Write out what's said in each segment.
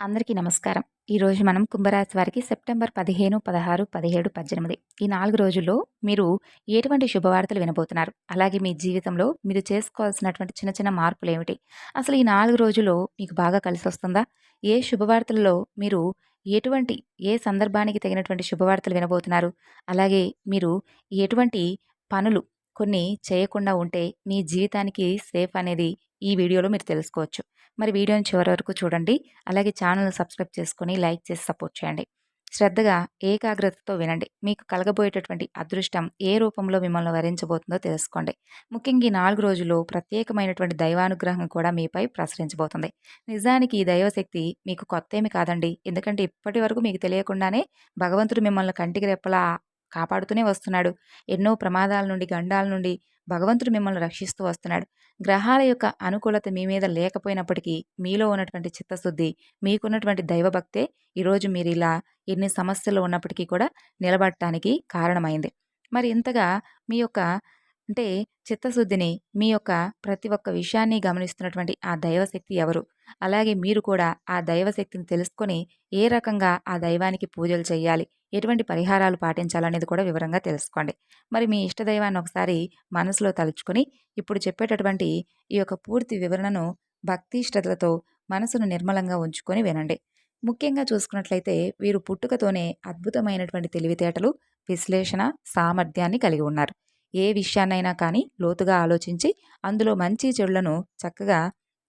అందరికీ నమస్కారం. ఈరోజు మనం కుంభరాశి వారికి సెప్టెంబర్ పదిహేను పదహారు పదిహేడు పద్దెనిమిది ఈ నాలుగు రోజుల్లో మీరు ఎటువంటి శుభవార్తలు వినబోతున్నారు? అలాగే మీ జీవితంలో మీరు చేసుకోవాల్సినటువంటి చిన్న చిన్న మార్పులు ఏమిటి అసలు ఈ నాలుగు రోజుల్లో మీకు బాగా కలిసి వస్తుందా ఏ శుభవార్తలలో మీరు ఎటువంటి ఏ సందర్భానికి తగినటువంటి శుభవార్తలు వినబోతున్నారు? అలాగే మీరు ఎటువంటి పనులు కొన్ని చేయకుండా ఉంటే మీ జీవితానికి సేఫ్ అనేది ఈ వీడియోలో మీరు తెలుసుకోవచ్చు. మరి వీడియోని చివరి వరకు చూడండి. అలాగే ఛానల్ని సబ్స్క్రైబ్ చేసుకొని లైక్ చేసి సపోర్ట్ చేయండి. శ్రద్ధగా ఏకాగ్రతతో వినండి. మీకు కలగబోయేటటువంటి అదృష్టం ఏ రూపంలో మిమ్మల్ని వరించబోతుందో తెలుసుకోండి. ముఖ్యంగా ఈ నాలుగు రోజులు ప్రత్యేకమైనటువంటి దైవానుగ్రహం కూడా మీపై ప్రసరించబోతుంది. నిజానికి ఈ దైవశక్తి మీకు కొత్త ఏమి కాదండి. ఎందుకంటే ఇప్పటి వరకు మీకు తెలియకుండానే భగవంతుడు మిమ్మల్ని కంటికి రెప్పలా కాపాడుతూనే వస్తున్నాడు. ఎన్నో ప్రమాదాల నుండి గండాల నుండి భగవంతుడు మిమ్మల్ని రక్షిస్తూ వస్తున్నాడు. గ్రహాల యొక్క అనుకూలత మీ మీద లేకపోయినప్పటికీ మీలో ఉన్నటువంటి చిత్తశుద్ధి మీకున్నటువంటి దైవభక్తే ఈరోజు మీరు ఇలా ఎన్ని సమస్యలు ఉన్నప్పటికీ కూడా నిలబడటానికి కారణమైంది. మరి ఇంతగా మీ యొక్క అంటే చిత్తశుద్ధిని మీ యొక్క ప్రతి ఒక్క విషయాన్ని గమనిస్తున్నటువంటి ఆ దైవశక్తి ఎవరు? అలాగే మీరు కూడా ఆ దైవశక్తిని తెలుసుకొని ఏ రకంగా ఆ దైవానికి పూజలు చేయాలి? ఎటువంటి పరిహారాలు పాటించాలనేది కూడా వివరంగా తెలుసుకోండి. మరి మీ ఇష్టదైవాన్ని ఒకసారి మనసులో తలుచుకొని ఇప్పుడు చెప్పేటటువంటి ఈ యొక్క పూర్తి వివరణను భక్తి శ్రద్ధలతో మనసును నిర్మలంగా ఉంచుకొని వినండి. ముఖ్యంగా చూసుకున్నట్లయితే వీరు పుట్టుకతోనే అద్భుతమైనటువంటి తెలివితేటలు విశ్లేషణ సామర్థ్యాన్ని కలిగి ఉన్నారు. ఏ విషయాన్నైనా కానీ లోతుగా ఆలోచించి అందులో మంచి చెడులను చక్కగా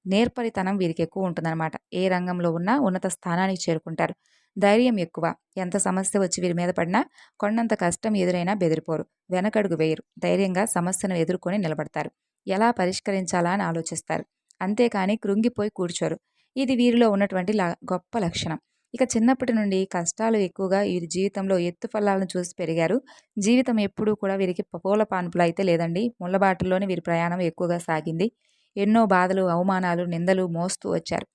నేర్పరితనం వీరికి ఎక్కువ ఉంటుందన్నమాట. ఏ రంగంలో ఉన్నా ఉన్నత స్థానానికి చేరుకుంటారు. ధైర్యం ఎక్కువ. ఎంత సమస్య వచ్చి వీరి మీద పడినా కొండంత కష్టం ఎదురైనా బెదిరిపోరు. వెనకడుగు వేయరు. ధైర్యంగా సమస్యను ఎదుర్కొని నిలబడతారు. ఎలా పరిష్కరించాలా అని ఆలోచిస్తారు? అంతేకాని కృంగిపోయి కూర్చోరు. ఇది వీరిలో ఉన్నటువంటి గొప్ప లక్షణం. ఇక చిన్నప్పటి నుండి కష్టాలు ఎక్కువగా వీరి జీవితంలో ఎత్తు ఫలాలను చూసి పెరిగారు. జీవితం ఎప్పుడూ కూడా వీరికి పూల పాన్పులు అయితే లేదండి. ముళ్ళబాటల్లోనే వీరి ప్రయాణం ఎక్కువగా సాగింది. ఎన్నో బాధలు అవమానాలు నిందలు మోస్తూ వచ్చారు.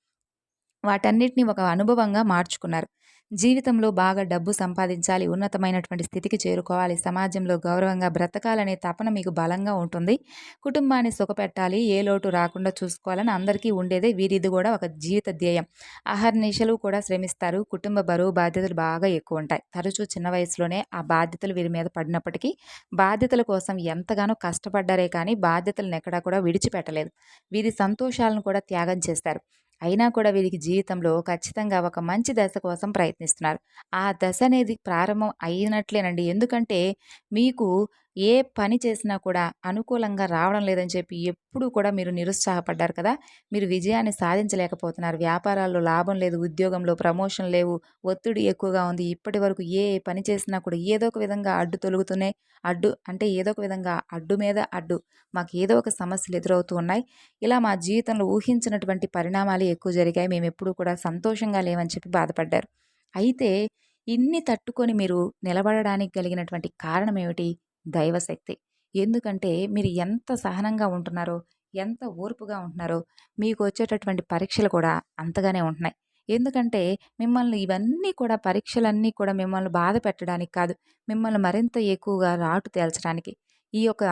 వాటన్నిటిని ఒక అనుభవంగా మార్చుకున్నారు. జీవితంలో బాగా డబ్బు సంపాదించాలి ఉన్నతమైనటువంటి స్థితికి చేరుకోవాలి సమాజంలో గౌరవంగా బ్రతకాలనే తపన మీకు బలంగా ఉంటుంది. కుటుంబాన్ని సుఖపెట్టాలి ఏ లోటు రాకుండా చూసుకోవాలని అందరికీ ఉండేదే వీరిది కూడా ఒక జీవిత ధ్యేయం. అహర్నిశలు కూడా శ్రమిస్తారు కుటుంబ బరువు బాధ్యతలు బాగా ఎక్కువ ఉంటాయి. తరచూ చిన్న వయసులోనే ఆ బాధ్యతలు వీరి మీద పడినప్పటికీ బాధ్యతల కోసం ఎంతగానో కష్టపడ్డారే కానీ బాధ్యతలను ఎక్కడా కూడా విడిచిపెట్టలేదు. వీరి సంతోషాలను కూడా త్యాగం చేస్తారు. అయినా కూడా వీరికి జీవితంలో ఖచ్చితంగా ఒక మంచి దశ కోసం ప్రయత్నిస్తున్నారు. ఆ దశ అనేది ప్రారంభం అయినట్లేనండి. ఎందుకంటే మీకు ఏ పని చేసినా కూడా అనుకూలంగా రావడం లేదని చెప్పి ఎప్పుడూ కూడా మీరు నిరుత్సాహపడ్డారు కదా! మీరు విజయాన్ని సాధించలేకపోతున్నారు. వ్యాపారాల్లో లాభం లేదు ఉద్యోగంలో ప్రమోషన్ లేవు ఒత్తిడి ఎక్కువగా ఉంది. ఇప్పటి వరకు ఏ పని చేసినా కూడా ఏదో ఒక విధంగా అడ్డు తొలుగుతూనే అడ్డు అంటే ఏదో ఒక విధంగా అడ్డు మీద అడ్డు మాకు ఏదో ఒక సమస్యలు ఎదురవుతూ ఉన్నాయి. ఇలా మా జీవితంలో ఊహించినటువంటి పరిణామాలు ఎక్కువ జరిగాయి. మేము ఎప్పుడూ కూడా సంతోషంగా లేవని చెప్పి బాధపడ్డారు. అయితే ఇన్ని తట్టుకొని మీరు నిలబడడానికి కలిగినటువంటి కారణం ఏమిటి? దైవశక్తి. ఎందుకంటే మీరు ఎంత సహనంగా ఉంటున్నారో ఎంత ఓర్పుగా ఉంటున్నారో మీకు వచ్చేటటువంటి పరీక్షలు కూడా అంతగానే ఉంటున్నాయి. ఎందుకంటే మిమ్మల్ని ఇవన్నీ కూడా పరీక్షలన్నీ కూడా మిమ్మల్ని బాధ పెట్టడానికి కాదు మిమ్మల్ని మరింత ఎక్కువగా రాటు తేల్చడానికి. ఈ యొక్క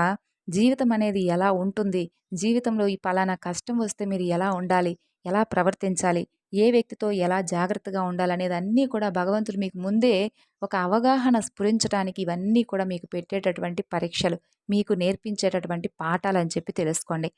జీవితం అనేది ఎలా ఉంటుంది జీవితంలో ఈ పలానా కష్టం వస్తే మీరు ఎలా ఉండాలి ఎలా ప్రవర్తించాలి ఏ వ్యక్తితో ఎలా జాగ్రత్తగా ఉండాలనేది అన్నీ కూడా భగవంతుడు మీకు ముందే ఒక అవగాహన స్ఫురించడానికి ఇవన్నీ కూడా మీకు పెట్టేటటువంటి పరీక్షలు మీకు నేర్పించేటటువంటి పాఠాలు అని చెప్పి తెలుసుకోండి.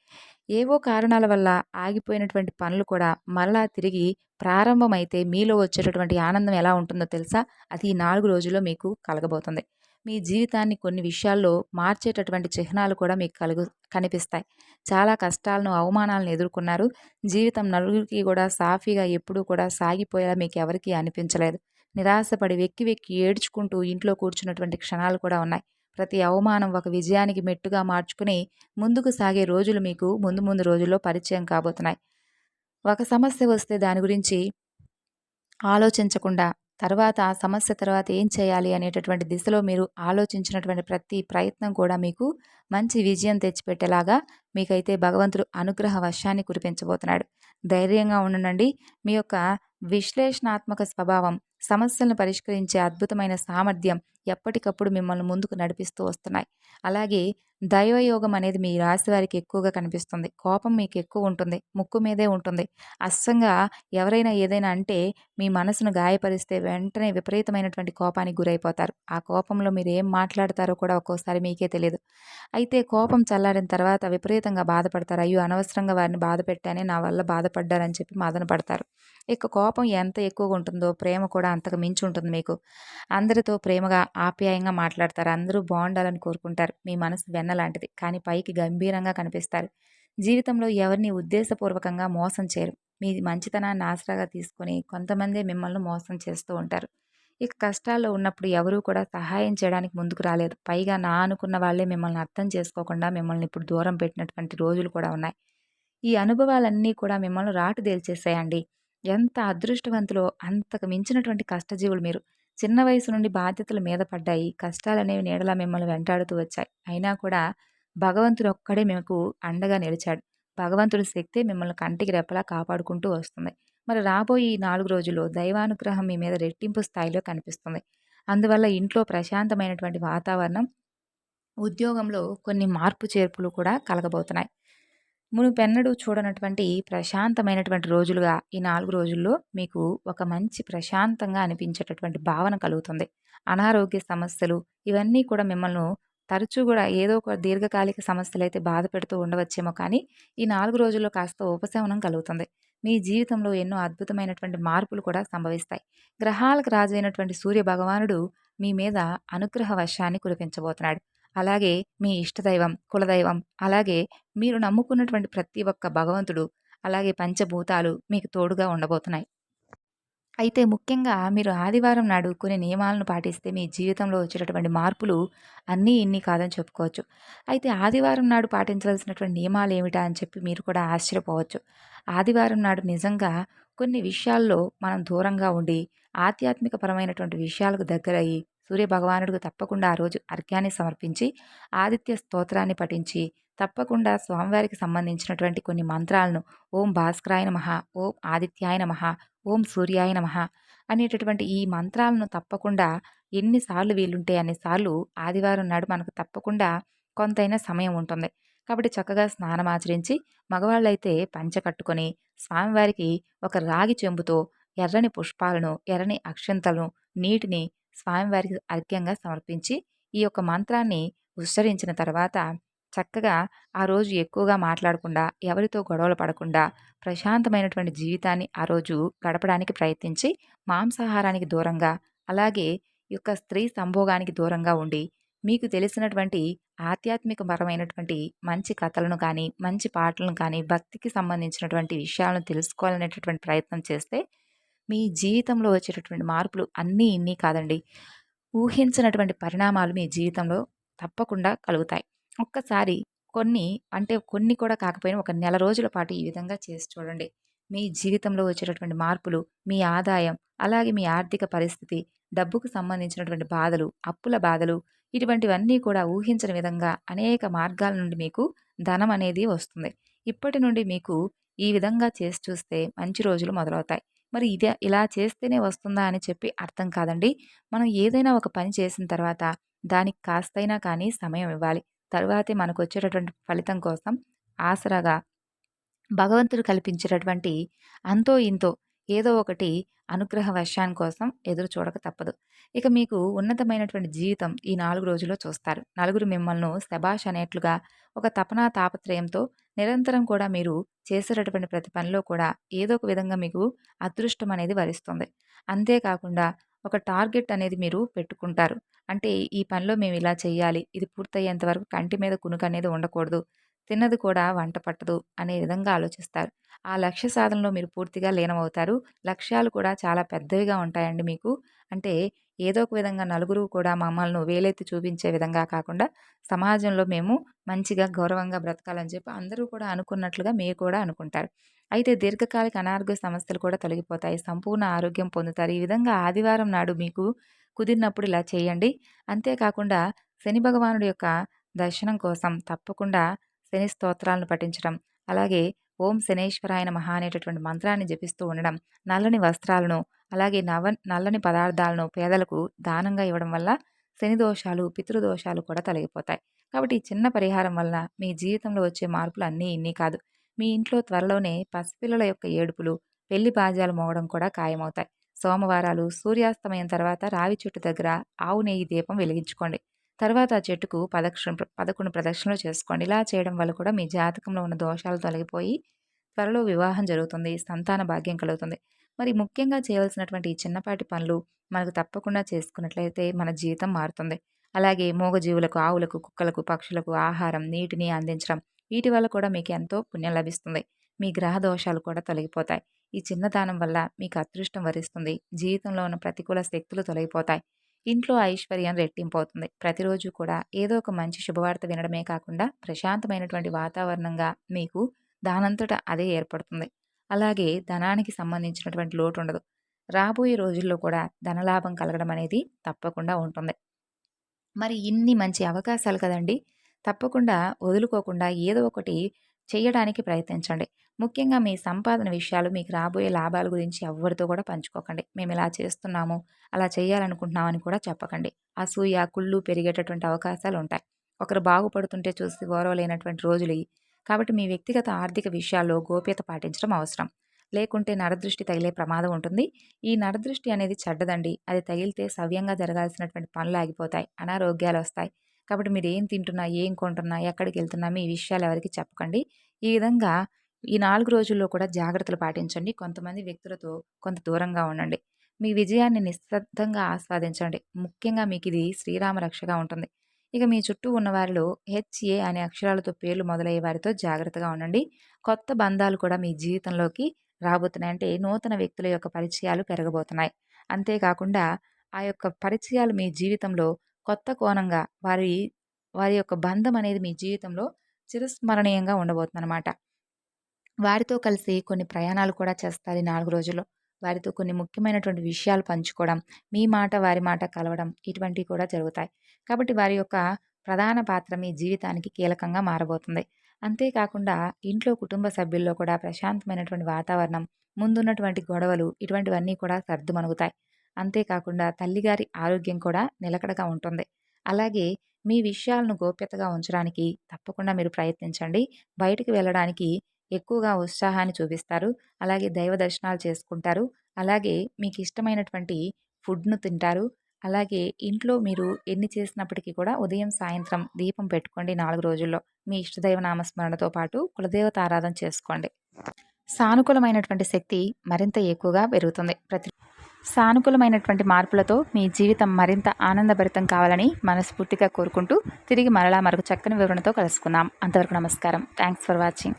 ఏవో కారణాల వల్ల ఆగిపోయినటువంటి పనులు కూడా మళ్ళా తిరిగి ప్రారంభమైతే మీలో వచ్చేటటువంటి ఆనందం ఎలా ఉంటుందో తెలుసా? అది ఈ నాలుగు రోజుల్లో మీకు కలగబోతుంది. మీ జీవితాన్ని కొన్ని విషయాల్లో మార్చేటటువంటి చిహ్నాలు కూడా మీకు కలుగు కనిపిస్తాయి. చాలా కష్టాలను అవమానాలను ఎదుర్కొన్నారు. జీవితం నలుగురికి కూడా సాఫీగా ఎప్పుడూ కూడా సాగిపోయేలా మీకు ఎవరికీ అనిపించలేదు. నిరాశపడి వెక్కి వెక్కి ఏడ్చుకుంటూ ఇంట్లో కూర్చున్నటువంటి క్షణాలు కూడా ఉన్నాయి. ప్రతి అవమానం ఒక విజయానికి మెట్టుగా మార్చుకుని ముందుకు సాగే రోజులు మీకు ముందు ముందు రోజుల్లో పరిచయం కాబోతున్నాయి. ఒక సమస్య వస్తే దాని గురించి ఆలోచించకుండా తర్వాత ఆ సమస్య తర్వాత ఏం చేయాలి అనేటటువంటి దిశలో మీరు ఆలోచించినటువంటి ప్రతి ప్రయత్నం కూడా మీకు మంచి విజయం తెచ్చిపెట్టేలాగా మీకైతే భగవంతుడు అనుగ్రహ వర్షాన్ని కురిపించబోతున్నాడు. ధైర్యంగా ఉండనండి మీ యొక్క విశ్లేషణాత్మక స్వభావం సమస్యలను పరిష్కరించే అద్భుతమైన సామర్థ్యం ఎప్పటికప్పుడు మిమ్మల్ని ముందుకు నడిపిస్తూ వస్తున్నాయి. అలాగే దైవయోగం అనేది మీ రాశి వారికి ఎక్కువగా కనిపిస్తుంది. కోపం మీకు ఎక్కువ ఉంటుంది. ముక్కు మీదే ఉంటుంది. అస్సంగా ఎవరైనా ఏదైనా అంటే మీ మనసును గాయపరిస్తే వెంటనే విపరీతమైనటువంటి కోపానికి గురైపోతారు. ఆ కోపంలో మీరు ఏం మాట్లాడతారో కూడా ఒక్కోసారి మీకే తెలియదు అయితే కోపం చల్లారిన తర్వాత విపరీతంగా బాధపడతారు. అయ్యో అనవసరంగా వారిని బాధ పెట్టానే నా వల్ల బాధపడ్డారని చెప్పి మదన పడతారు. ఇక కోపం ఎంత ఎక్కువగా ఉంటుందో ప్రేమ కూడా అంతకు మించి ఉంటుంది మీకు. అందరితో ప్రేమగా ఆప్యాయంగా మాట్లాడతారు. అందరూ బాగుండాలని కోరుకుంటారు. మీ మనసు వెన్న లాంటిది. కానీ పైకి గంభీరంగా కనిపిస్తారు. జీవితంలో ఎవరిని ఉద్దేశపూర్వకంగా మోసం చేయరు. మీ మంచితనాన్ని ఆసరాగా తీసుకొని కొంతమంది మిమ్మల్ని మోసం చేస్తూ ఉంటారు. ఇక కష్టాల్లో ఉన్నప్పుడు ఎవరూ కూడా సహాయం చేయడానికి ముందుకు రాలేదు. పైగా నా అనుకున్న వాళ్ళే మిమ్మల్ని అర్థం చేసుకోకుండా మిమ్మల్ని ఇప్పుడు దూరం పెట్టినటువంటి రోజులు కూడా ఉన్నాయి. ఈ అనుభవాలన్నీ కూడా మిమ్మల్ని రాటు తేల్చేసాయండి ఎంత అదృష్టవంతులో అంతకు మించినటువంటి కష్టజీవులు మీరు. చిన్న వయసు నుండి బాధ్యతలు మీద పడ్డాయి. కష్టాలనేవి నీడలా మిమ్మల్ని వెంటాడుతూ వచ్చాయి. అయినా కూడా భగవంతుడు ఒక్కడే మీకు అండగా నిలిచాడు. భగవంతుడి శక్తి మిమ్మల్ని కంటికి రెప్పలా కాపాడుకుంటూ వస్తుంది. మరి రాబోయే ఈ నాలుగు రోజుల్లో దైవానుగ్రహం మీ మీద రెట్టింపు స్థాయిలో కనిపిస్తుంది. అందువల్ల ఇంట్లో ప్రశాంతమైనటువంటి వాతావరణం ఉద్యోగంలో కొన్ని మార్పు చేర్పులు కూడా కలగబోతున్నాయి. మునుపెన్నడూ చూడనటువంటి ప్రశాంతమైనటువంటి రోజులుగా ఈ నాలుగు రోజుల్లో మీకు ఒక మంచి ప్రశాంతంగా అనిపించేటటువంటి భావన కలుగుతుంది. అనారోగ్య సమస్యలు ఇవన్నీ కూడా మిమ్మల్ని తరచూ కూడా ఏదో ఒక దీర్ఘకాలిక సమస్యలు అయితే బాధ పెడుతూ ఉండవచ్చేమో కానీ ఈ నాలుగు రోజుల్లో కాస్త ఉపశమనం కలుగుతుంది. మీ జీవితంలో ఎన్నో అద్భుతమైనటువంటి మార్పులు కూడా సంభవిస్తాయి. గ్రహాలకు రాజైనటువంటి సూర్య భగవానుడు మీ మీద అనుగ్రహ వర్షాన్ని కురిపించబోతున్నాడు. అలాగే మీ ఇష్టదైవం కులదైవం అలాగే మీరు నమ్ముకున్నటువంటి ప్రతి ఒక్క భగవంతుడు అలాగే పంచభూతాలు మీకు తోడుగా ఉండబోతున్నాయి. అయితే ముఖ్యంగా మీరు ఆదివారం నాడు కొన్ని నియమాలను పాటిస్తే మీ జీవితంలో వచ్చేటటువంటి మార్పులు అన్నీ ఇన్ని కాదని చెప్పుకోవచ్చు. అయితే ఆదివారం నాడు పాటించవలసినటువంటి నియమాలు ఏమిటా అని చెప్పి మీరు కూడా ఆశ్చర్యపోవచ్చు. ఆదివారం నాడు నిజంగా కొన్ని విషయాల్లో మనం దూరంగా ఉండి ఆధ్యాత్మిక పరమైనటువంటి విషయాలకు దగ్గరయ్యి సూర్యభగవానుడికి తప్పకుండా ఆ రోజు అర్ఘ్యాన్ని సమర్పించి ఆదిత్య స్తోత్రాన్ని పఠించి తప్పకుండా స్వామివారికి సంబంధించినటువంటి కొన్ని మంత్రాలను ఓం భాస్కరాయ నమ ఓం ఆదిత్యాయ నమ ఓం సూర్యాయ నమ అనేటటువంటి ఈ మంత్రాలను తప్పకుండా ఎన్నిసార్లు వీలుంటే అన్నిసార్లు ఆదివారం నాడు మనకు తప్పకుండా కొంతైనా సమయం ఉంటుంది. కాబట్టి చక్కగా స్నానం ఆచరించి మగవాళ్ళైతే పంచ కట్టుకొని స్వామివారికి ఒక రాగి చెంబుతో ఎర్రని పుష్పాలను ఎర్రని అక్షంతలను నీటిని స్వామివారికి అర్ఘ్యంగా సమర్పించి ఈ యొక్క మంత్రాన్ని ఉచ్చరించిన తర్వాత చక్కగా ఆ రోజు ఎక్కువగా మాట్లాడకుండా ఎవరితో గొడవలు పడకుండా ప్రశాంతమైనటువంటి జీవితాన్ని ఆ రోజు గడపడానికి ప్రయత్నించి మాంసాహారానికి దూరంగా అలాగే ఈ యొక్క స్త్రీ సంభోగానికి దూరంగా ఉండి మీకు తెలిసినటువంటి ఆధ్యాత్మిక పరమైనటువంటి మంచి కథలను కానీ మంచి పాటలను కానీ భక్తికి సంబంధించినటువంటి విషయాలను తెలుసుకోవాలనేటటువంటి ప్రయత్నం చేస్తే మీ జీవితంలో వచ్చేటటువంటి మార్పులు అన్నీ ఇన్ని కాదండి. ఊహించినటువంటి పరిణామాలు మీ జీవితంలో తప్పకుండా కలుగుతాయి. ఒక్కసారి కొన్ని అంటే కొన్ని కూడా కాకపోయినా ఒక నెల రోజుల పాటు ఈ విధంగా చేసి చూడండి. మీ జీవితంలో వచ్చేటటువంటి మార్పులు మీ ఆదాయం అలాగే మీ ఆర్థిక పరిస్థితి డబ్బుకు సంబంధించినటువంటి బాధలు అప్పుల బాధలు ఇటువంటివన్నీ కూడా ఊహించని విధంగా అనేక మార్గాల నుండి మీకు ధనం అనేది వస్తుంది. ఇప్పటి నుండి మీకు ఈ విధంగా చేసి చూస్తే మంచి రోజులు మొదలవుతాయి. మరి ఇది ఇలా చేస్తేనే వస్తుందా అని చెప్పి అర్థం కాదండి. మనం ఏదైనా ఒక పని చేసిన తర్వాత దానికి కాస్తైనా కానీ సమయం ఇవ్వాలి. తరువాతే మనకు వచ్చేటటువంటి ఫలితం కోసం ఆసరాగా భగవంతుడు కల్పించేటటువంటి అంతో ఇంతో ఏదో ఒకటి అనుగ్రహ వర్షాన్ని కోసం ఎదురు చూడక తప్పదు. ఇక మీకు ఉన్నతమైనటువంటి జీవితం ఈ నాలుగు రోజుల్లో చూస్తారు. నలుగురు మిమ్మల్ని శబాష్ అనేట్లుగా ఒక తపనా తాపత్రయంతో నిరంతరం కూడా మీరు చేసేటటువంటి ప్రతి పనిలో కూడా ఏదో ఒక విధంగా మీకు అదృష్టం అనేది వరిస్తుంది. అంతేకాకుండా ఒక టార్గెట్ అనేది మీరు పెట్టుకుంటారు. అంటే ఈ పనిలో మేము ఇలా చేయాలి ఇది పూర్తయ్యేంత వరకు కంటి మీద కునుక అనేది ఉండకూడదు తిన్నది కూడా వంట పట్టదు అనే విధంగా ఆలోచిస్తారు. ఆ లక్ష్య సాధనలో మీరు పూర్తిగా లీనమవుతారు. లక్ష్యాలు కూడా చాలా పెద్దవిగా ఉంటాయండి మీకు. అంటే ఏదో ఒక విధంగా నలుగురు కూడా మమ్మల్ని వేలెత్తి చూపించే విధంగా కాకుండా సమాజంలో మేము మంచిగా గౌరవంగా బ్రతకాలని చెప్పి అందరూ కూడా అనుకున్నట్లుగా మీరు కూడా అనుకుంటారు. అయితే దీర్ఘకాలిక అనారోగ్య సమస్యలు కూడా తొలగిపోతాయి. సంపూర్ణ ఆరోగ్యం పొందుతారు. ఈ విధంగా ఆదివారం నాడు మీకు కుదిరినప్పుడు ఇలా చేయండి. అంతేకాకుండా శని భగవానుడి యొక్క దర్శనం కోసం తప్పకుండా శని స్తోత్రాలను పఠించడం. అలాగే ఓం శనేశ్వరాయన మహా అనేటటువంటి మంత్రాన్ని జపిస్తూ ఉండడం నల్లని వస్త్రాలను అలాగే నవ నల్లని పదార్థాలను పేదలకు దానంగా ఇవ్వడం వల్ల శని దోషాలు పితృదోషాలు కూడా తొలగిపోతాయి. కాబట్టి ఈ చిన్న పరిహారం వల్ల మీ జీవితంలో వచ్చే మార్పులు అన్నీ ఇన్ని కాదు. మీ ఇంట్లో త్వరలోనే పసిపిల్లల యొక్క ఏడుపులు పెళ్ళి బాజాలు మోగడం కూడా ఖాయమవుతాయి. సోమవారాలు సూర్యాస్తమయం తర్వాత రావి చెట్టు దగ్గర ఆవు నెయ్యి దీపం వెలిగించుకోండి. తర్వాత ఆ చెట్టుకు పదక్ష పదకొండు ప్రదక్షిణలు చేసుకోండి. ఇలా చేయడం వల్ల కూడా మీ జాతకంలో ఉన్న దోషాలు తొలగిపోయి త్వరలో వివాహం జరుగుతుంది సంతాన భాగ్యం కలుగుతుంది. మరి ముఖ్యంగా చేయవలసినటువంటి ఈ చిన్నపాటి పనులు మనకు తప్పకుండా చేసుకున్నట్లయితే మన జీవితం మారుతుంది. అలాగే మూగజీవులకు ఆవులకు కుక్కలకు పక్షులకు ఆహారం నీటిని అందించడం వీటి వల్ల కూడా మీకు ఎంతో పుణ్యం లభిస్తుంది. మీ గ్రహ దోషాలు కూడా తొలగిపోతాయి. ఈ చిన్నదానం వల్ల మీకు అదృష్టం వరిస్తుంది. జీవితంలో ఉన్న ప్రతికూల శక్తులు తొలగిపోతాయి. ఇంట్లో ఐశ్వర్యం రెట్టింపు అవుతుంది ప్రతిరోజు కూడా ఏదో ఒక మంచి శుభవార్త వినడమే కాకుండా ప్రశాంతమైనటువంటి వాతావరణంగా మీకు దానంతట అదే ఏర్పడుతుంది. అలాగే ధనానికి సంబంధించినటువంటి లోటు ఉండదు రాబోయే రోజుల్లో కూడా ధనలాభం కలగడం అనేది తప్పకుండా ఉంటుంది. మరి ఇన్ని మంచి అవకాశాలు కదండి. తప్పకుండా వదులుకోకుండా ఏదో ఒకటి చేయడానికి ప్రయత్నించండి. ముఖ్యంగా మీ సంపాదన విషయాలు మీకు రాబోయే లాభాల గురించి ఎవరితో కూడా పంచుకోకండి. మేము ఇలా చేస్తున్నాము అలా చేయాలనుకుంటున్నామని కూడా చెప్పకండి. అసూయ కుళ్ళు పెరిగేటటువంటి అవకాశాలు ఉంటాయి. ఒకరు బాగుపడుతుంటే చూసి గౌరవలేనటువంటి రోజులు కాబట్టి మీ వ్యక్తిగత ఆర్థిక విషయాల్లో గోప్యత పాటించడం అవసరం. లేకుంటే నరదృష్టి తగిలే ప్రమాదం ఉంటుంది. ఈ నరదృష్టి అనేది చెడ్డదండి. అది తగిలితే సవ్యంగా జరగాల్సినటువంటి పనులు ఆగిపోతాయి. అనారోగ్యాలు వస్తాయి. కాబట్టి మీరు ఏం తింటున్నా ఏం కొంటున్నా ఎక్కడికి వెళ్తున్నా మీ విషయాలు ఎవరికి చెప్పకండి. ఈ విధంగా ఈ నాలుగు రోజుల్లో కూడా జాగ్రత్తలు పాటించండి. కొంతమంది వ్యక్తులతో కొంత దూరంగా ఉండండి. మీ విజయాన్ని నిశ్శబ్దంగా ఆస్వాదించండి. ముఖ్యంగా మీకు ఇది శ్రీరామ రక్షగా ఉంటుంది. ఇక మీ చుట్టూ ఉన్న వారిలో హెచ్ఏ అనే అక్షరాలతో పేర్లు మొదలయ్యే వారితో జాగ్రత్తగా ఉండండి. కొత్త బంధాలు కూడా మీ జీవితంలోకి రాబోతున్నాయి. అంటే నూతన వ్యక్తుల యొక్క పరిచయాలు పెరగబోతున్నాయి. అంతేకాకుండా ఆ యొక్క పరిచయాలు మీ జీవితంలో కొత్త కోణంగా వారి వారి యొక్క బంధం అనేది మీ జీవితంలో చిరస్మరణీయంగా ఉండబోతుందన్నమాట. వారితో కలిసి కొన్ని ప్రయాణాలు కూడా చేస్తారు ఈ నాలుగు రోజుల్లో. వారితో కొన్ని ముఖ్యమైనటువంటి విషయాలు పంచుకోవడం మీ మాట వారి మాట కలవడం ఇటువంటివి కూడా జరుగుతాయి. కాబట్టి వారి యొక్క ప్రధాన పాత్ర మీ జీవితానికి కీలకంగా మారబోతుంది. అంతేకాకుండా ఇంట్లో కుటుంబ సభ్యుల్లో కూడా ప్రశాంతమైనటువంటి వాతావరణం ముందున్నటువంటి గొడవలు ఇటువంటివన్నీ కూడా సర్దుమణుగుతాయి. అంతేకాకుండా తల్లిగారి ఆరోగ్యం కూడా నిలకడగా ఉంటుంది. అలాగే మీ విషయాలను గోప్యతగా ఉంచడానికి తప్పకుండా మీరు ప్రయత్నించండి. బయటికి వెళ్ళడానికి ఎక్కువగా ఉత్సాహాన్ని చూపిస్తారు. అలాగే దైవ దర్శనాలు చేసుకుంటారు. అలాగే మీకు ఇష్టమైనటువంటి ఫుడ్ను తింటారు. అలాగే ఇంట్లో మీరు ఎన్ని చేసినప్పటికీ కూడా ఉదయం సాయంత్రం దీపం పెట్టుకోండి నాలుగు రోజుల్లో. మీ ఇష్టదైవ నామస్మరణతో పాటు కులదేవత ఆరాధన చేసుకోండి. సానుకూలమైనటువంటి శక్తి మరింత ఎక్కువగా పెరుగుతుంది. ప్రతి సానుకూలమైనటువంటి మార్పులతో మీ జీవితం మరింత ఆనందభరితం కావాలని మనస్ఫూర్తిగా కోరుకుంటూ తిరిగి మరలా మరొక చక్కని వివరణతో కలుసుకుందాం. అంతవరకు నమస్కారం. Thanks for watching